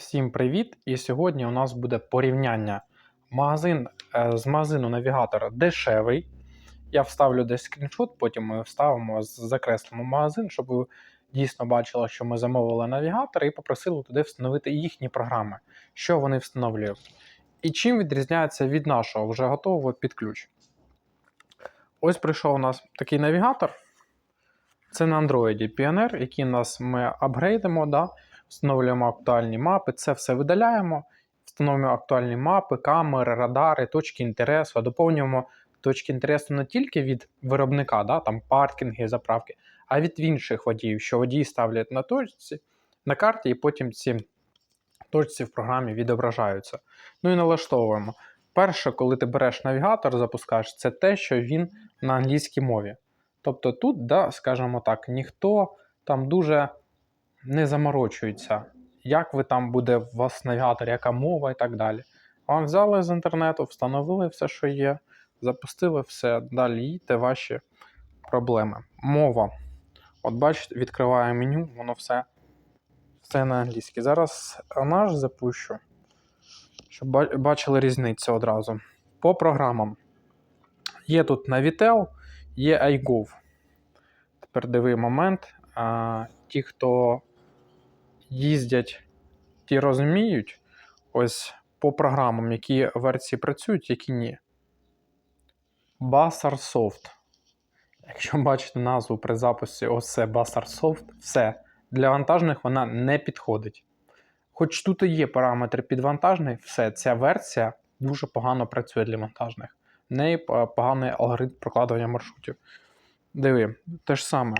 Всім привіт! І сьогодні у нас буде порівняння. Магазин е, з магазину навігатора дешевий. Я вставлю десь скріншот, потім ми вставимо, закреслимо магазин, щоб ви дійсно бачили, що ми замовили навігатор і попросили туди встановити їхні програми, що вони встановлюють. І чим відрізняється від нашого вже готового під ключ. Ось прийшов у нас такий навігатор. Це на Android Pioneer, який нас ми апгрейдимо, да? Встановлюємо актуальні мапи, це все видаляємо, встановлюємо актуальні мапи, камери, радари, точки інтересу, доповнюємо точки інтересу не тільки від виробника, да? там паркінги, заправки, а від інших водіїв, що водії ставлять на точці, на карті, і потім ці точці в програмі відображаються. Ну і налаштовуємо. Перше, коли ти береш навігатор, запускаєш, це те, що він на англійській мові. Тобто тут, да, скажімо так, ніхто там дуже не заморочується, як ви там буде у вас навігатор, яка мова і так далі. Вам взяли з інтернету, встановили все, що є, запустили все, далі їдьте ваші проблеми. Мова. От бачите, відкриваю меню, воно все, все на англійській. Зараз наш запущу, щоб бачили різницю одразу. По програмам. Є тут Navitel, є iGov. Тепер диви момент. А, ті, хто їздять, ті розуміють ось по програмам, які версії працюють, які ні. Basar Soft. Якщо бачите назву при записі, ось це Basar Soft, все. Для вантажних вона не підходить. Хоч тут і є параметри під вантажний, все, ця версія дуже погано працює для вантажних. В неї поганий алгоритм прокладування маршрутів. Диви, те ж саме.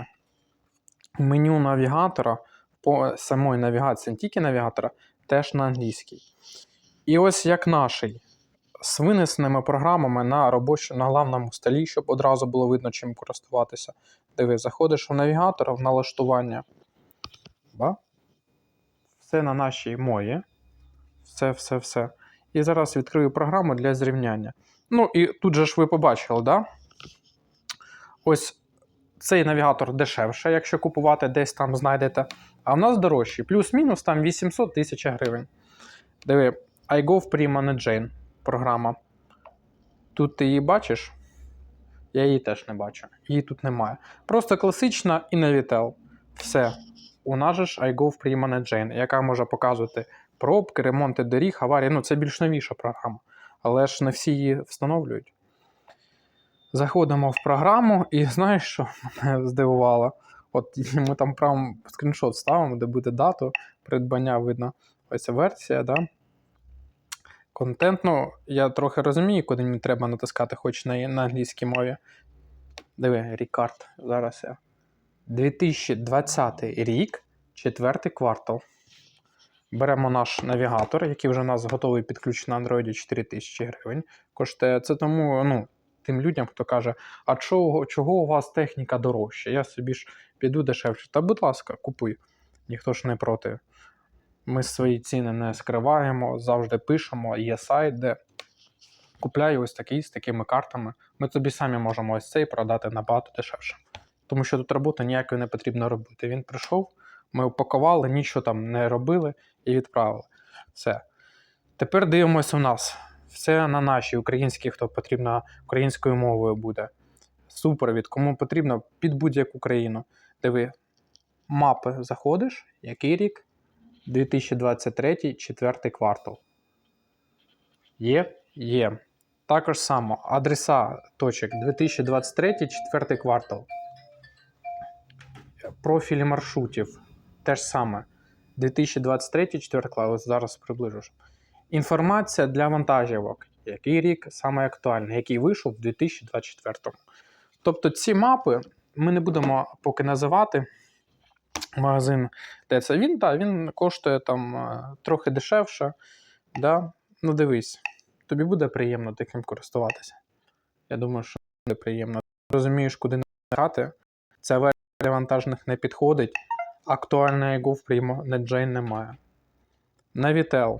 Меню навігатора по самої навігації, не тільки навігатора, теж на англійській. І ось як наший з винесеними програмами на робочу, на главному столі, щоб одразу було видно, чим користуватися. Диви, заходиш в навігатор, в налаштування. Ба? Все на нашій мові. Все, все, все. І зараз відкрию програму для зрівняння. Ну, і тут же ж ви побачили, да? Ось цей навігатор дешевше, якщо купувати десь там знайдете. А в нас дорожчий. Плюс-мінус там 800 тисяч гривень. Диви, iGov Prima Jane програма. Тут ти її бачиш? Я її теж не бачу. Її тут немає. Просто класична і Navitel. Все. У нас же ж iGov Prima Jane, яка може показувати пробки, ремонти доріг, аварії. Ну, це більш новіша програма. Але ж не всі її встановлюють. Заходимо в програму, і знаєш, що мене здивувало? От ми там прям скріншот ставимо, де буде дату придбання, видно. Ось ця версія, да? Контент, ну, я трохи розумію, куди мені треба натискати, хоч на, на англійській мові. Диви, Рікард, зараз я. 2020 рік, четвертий квартал. Беремо наш навігатор, який вже у нас готовий підключений на Android 4000 гривень. Коштує це тому, ну, тим людям, хто каже, а чого, чого у вас техніка дорожча? Я собі ж піду дешевше. Та будь ласка, купуй. Ніхто ж не проти. Ми свої ціни не скриваємо, завжди пишемо. Є сайт, де купляй ось такий з такими картами. Ми тобі самі можемо ось цей продати набагато дешевше. Тому що тут роботи ніякої не потрібно робити. Він прийшов, ми упакували, нічого там не робили і відправили. Все. Тепер дивимося у нас. Все на нашій українській, хто потрібно українською мовою буде. Супровід, кому потрібно під будь-яку країну. Диви, мапи заходиш, який рік? 2023, четвертий квартал. Є? Є. Також само адреса точок 2023, четвертий квартал. Профілі маршрутів. Те ж саме. 2023, четвертий квартал. Зараз приближу. Інформація для вантажівок. Який рік саме актуальний, який вийшов в 2024. Тобто ці мапи ми не будемо поки називати магазин, де це він, так, він коштує там е, трохи дешевше. Да? Ну, дивись, тобі буде приємно таким користуватися. Я думаю, що буде приємно. Розумієш, куди набирати. Ця версія для вантажних не підходить. Актуальна Актуальної Go Primo NetJane немає. Navitel.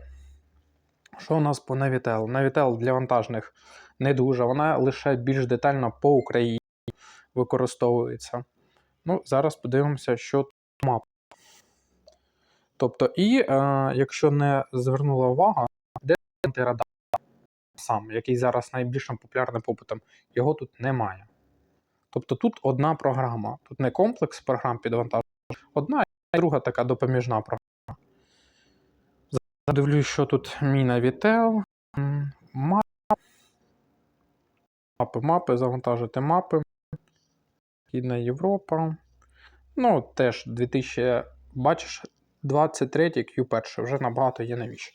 Що у нас по Navitel? Navitel для вантажних не дуже. Вона лише більш детально по Україні використовується. Ну, зараз подивимося, що тут мап. Тобто, і е, якщо не звернула увага, де антирадар сам, який зараз найбільшим популярним попитом, його тут немає. Тобто тут одна програма, тут не комплекс програм підвантаження, одна і друга така допоміжна програма. Задивлюсь, що тут Міна Вітел, м, мап- мапи, мапи, завантажити мапи. Східна Європа. Ну, теж 2000, бачиш, 23 Q1, вже набагато є новіше.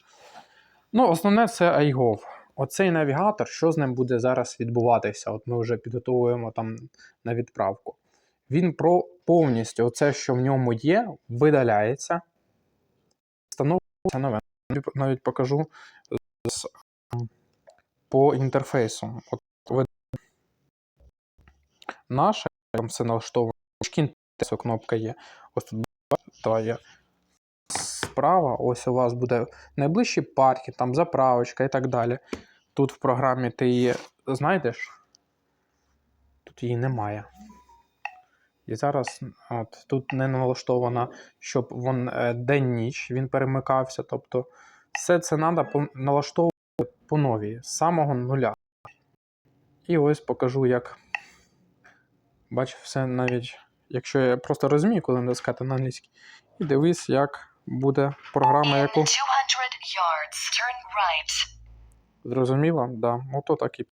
Ну, основне це iGov. Оцей навігатор, що з ним буде зараз відбуватися? От ми вже підготовуємо там на відправку. Він про повністю оце, що в ньому є, видаляється. Встановлюється нове. Навіть покажу з, по інтерфейсу. От наше там все налаштовано. Шкін кнопка є. Ось тут та справа. Ось у вас буде найближчі парки, там заправочка і так далі. Тут в програмі ти її знайдеш. Тут її немає. І зараз от, тут не налаштовано, щоб він е, день-ніч він перемикався. Тобто все це треба налаштовувати по новій, з самого нуля. І ось покажу, як. Бачив все навіть, якщо я просто розумію, коли натискати на англійській. І дивись, як буде програма, яку 200 yards, turn right. Зрозуміло? Да. Ото так і.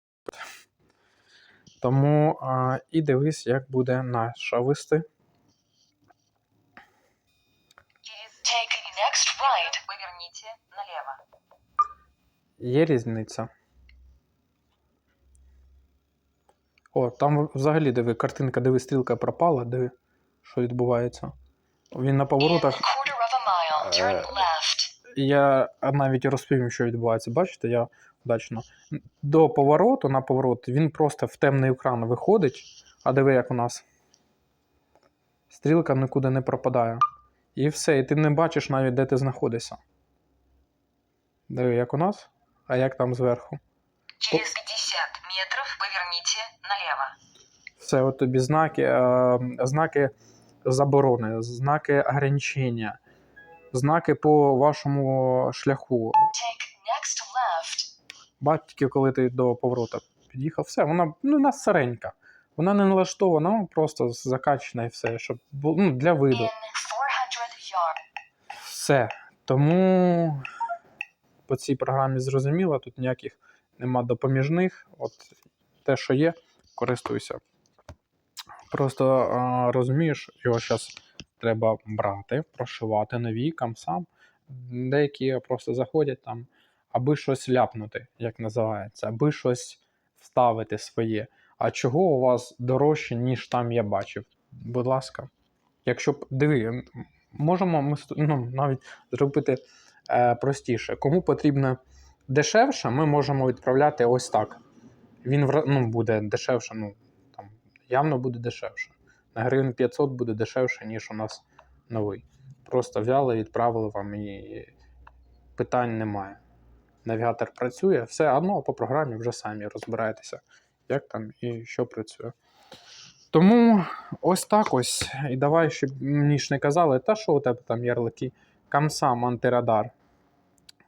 Тому а, і дивись, як буде наша вести. Є різниця. О, там взагалі диви, картинка, диви, стрілка пропала, диви, що відбувається. Він на поворотах. mile, Е. Я навіть розповім, що відбувається. Бачите, я удачно. До повороту на поворот він просто в темний екран виходить, а диви, як у нас. Стрілка нікуди не пропадає. І все, і ти не бачиш навіть, де ти знаходишся. Диви, як у нас, а як там зверху. Через 50 метров поверните налево. Все, от тобі знаки, е, знаки заборони, знаки ограничення, знаки по вашому шляху. Тільки коли ти до поворота під'їхав, все, вона ну, вона сиренька. Вона не налаштована, вона просто закачана і все, щоб ну, для виду. In 400 yards. Все. Тому по цій програмі зрозуміло, тут ніяких нема допоміжних. От те, що є, користуйся. Просто а, розумієш, його зараз треба брати, прошивати нові камсам. Деякі просто заходять там, аби щось ляпнути, як називається, аби щось вставити своє. А чого у вас дорожче, ніж там я бачив? Будь ласка. Якщо б диви, можемо ми ну, навіть зробити е, простіше. Кому потрібно дешевше, ми можемо відправляти ось так. Він ну, буде дешевше, ну там явно буде дешевше. На гривень 500 буде дешевше, ніж у нас новий. Просто взяли, відправили вам і питань немає. Навігатор працює, все одно по програмі вже самі розбираєтеся, як там і що працює. Тому ось так ось. І давай, щоб мені ж не казали, та що у тебе там ярлики? Камсам антирадар.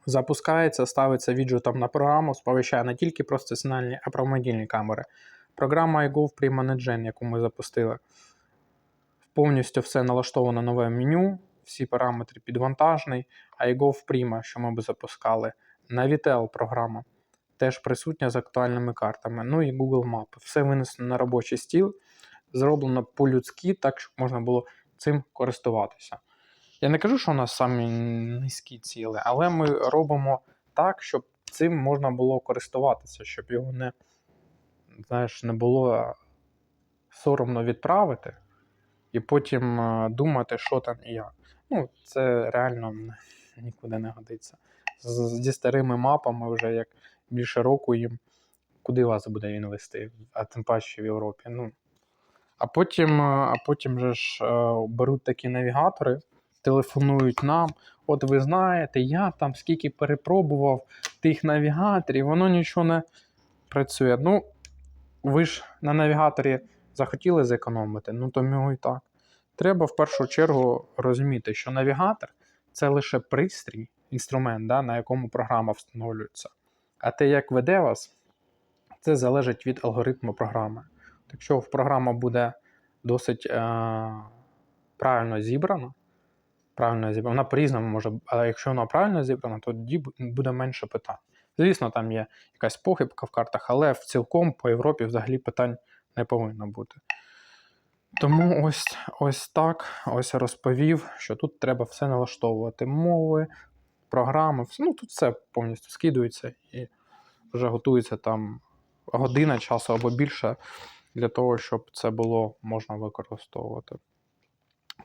Запускається, ставиться віджитом на програму, сповіщає не тільки про а про мобільні камери. Програма iGov Prima Gen, яку ми запустили. Повністю все налаштовано нове меню, всі параметри підвантажний. iGov Prima, що ми би запускали. Navitel програма теж присутня з актуальними картами. Ну і Google Maps. Все винесено на робочий стіл, зроблено по-людськи, так, щоб можна було цим користуватися. Я не кажу, що у нас самі низькі ціли, але ми робимо так, щоб цим можна було користуватися, щоб його не, знаєш, не було соромно відправити і потім е, думати, що там і як. Ну, це реально нікуди не годиться. З, зі старими мапами вже як більше року їм, куди вас буде він вести, а тим паче в Європі. Ну. А потім, е, а потім же ж е, беруть такі навігатори, телефонують нам. От ви знаєте, я там скільки перепробував тих навігаторів, воно нічого не працює. Ну, ви ж на навігаторі захотіли зекономити, ну то його і так. Треба в першу чергу розуміти, що навігатор це лише пристрій, інструмент, да, на якому програма встановлюється. А те, як веде вас, це залежить від алгоритму програми. Якщо програма буде досить е, правильно зібрана, правильно зібрана, вона по-різному може, але якщо вона правильно зібрана, то тоді буде менше питань. Звісно, там є якась похибка в картах, але в цілком по Європі взагалі питань не повинно бути. Тому ось, ось так, ось розповів, що тут треба все налаштовувати. Мови, програми, ну тут все повністю скидується і вже готується там година часу або більше для того, щоб це було можна використовувати.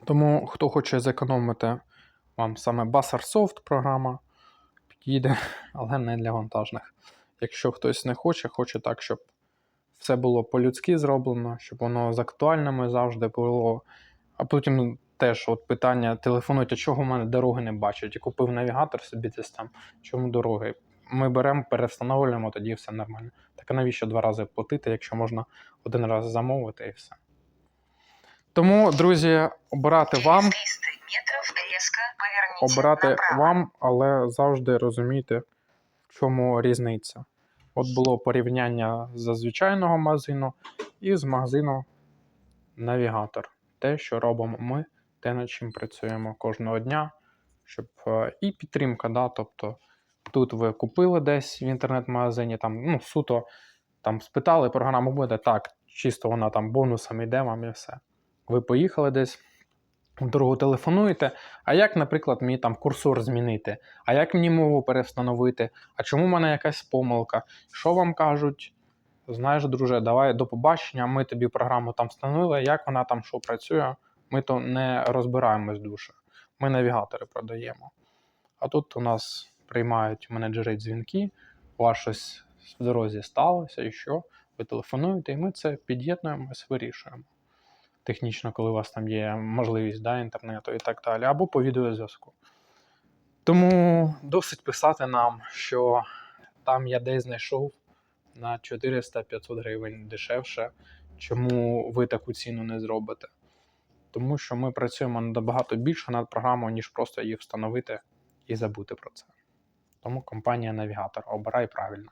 Тому, хто хоче зекономити вам саме Basarsoft програма, підійде, але не для вантажних. Якщо хтось не хоче, хоче так, щоб все було по-людськи зроблено, щоб воно з актуальними завжди було. А потім теж от питання: телефонують, а чого в мене дороги не бачать? Я купив навігатор собі десь там, чому дороги? Ми беремо, перевстановлюємо, тоді все нормально. Так а навіщо два рази платити, якщо можна один раз замовити і все. Тому, друзі, обирати вам, Через 300 метров резко поверните обирати вам, але завжди розуміти, в чому різниця. От було порівняння з звичайного магазину і з магазину навігатор. Те, що робимо ми, те, над чим працюємо кожного дня, щоб е, і підтримка, да, тобто тут ви купили десь в інтернет-магазині, там, ну, суто там спитали, програма буде так, чисто вона там бонусом йде вам і все. Ви поїхали десь, дорогу телефонуєте, а як, наприклад, мені там курсор змінити? А як мені мову перевстановити? А чому в мене якась помилка? Що вам кажуть? Знаєш, друже, давай до побачення. Ми тобі програму там встановили, як вона там що працює. Ми то не розбираємось дуже. Ми навігатори продаємо. А тут у нас приймають менеджери дзвінки, у вас щось в дорозі сталося, і що? Ви телефонуєте, і ми це під'єднуємось, вирішуємо. Технічно, коли у вас там є можливість да, інтернету і так далі, або по відеозв'язку. Тому досить писати нам, що там я десь знайшов на 400-500 гривень дешевше, чому ви таку ціну не зробите. Тому що ми працюємо набагато більше над програмою, ніж просто її встановити і забути про це. Тому компанія Навігатор обирай правильно.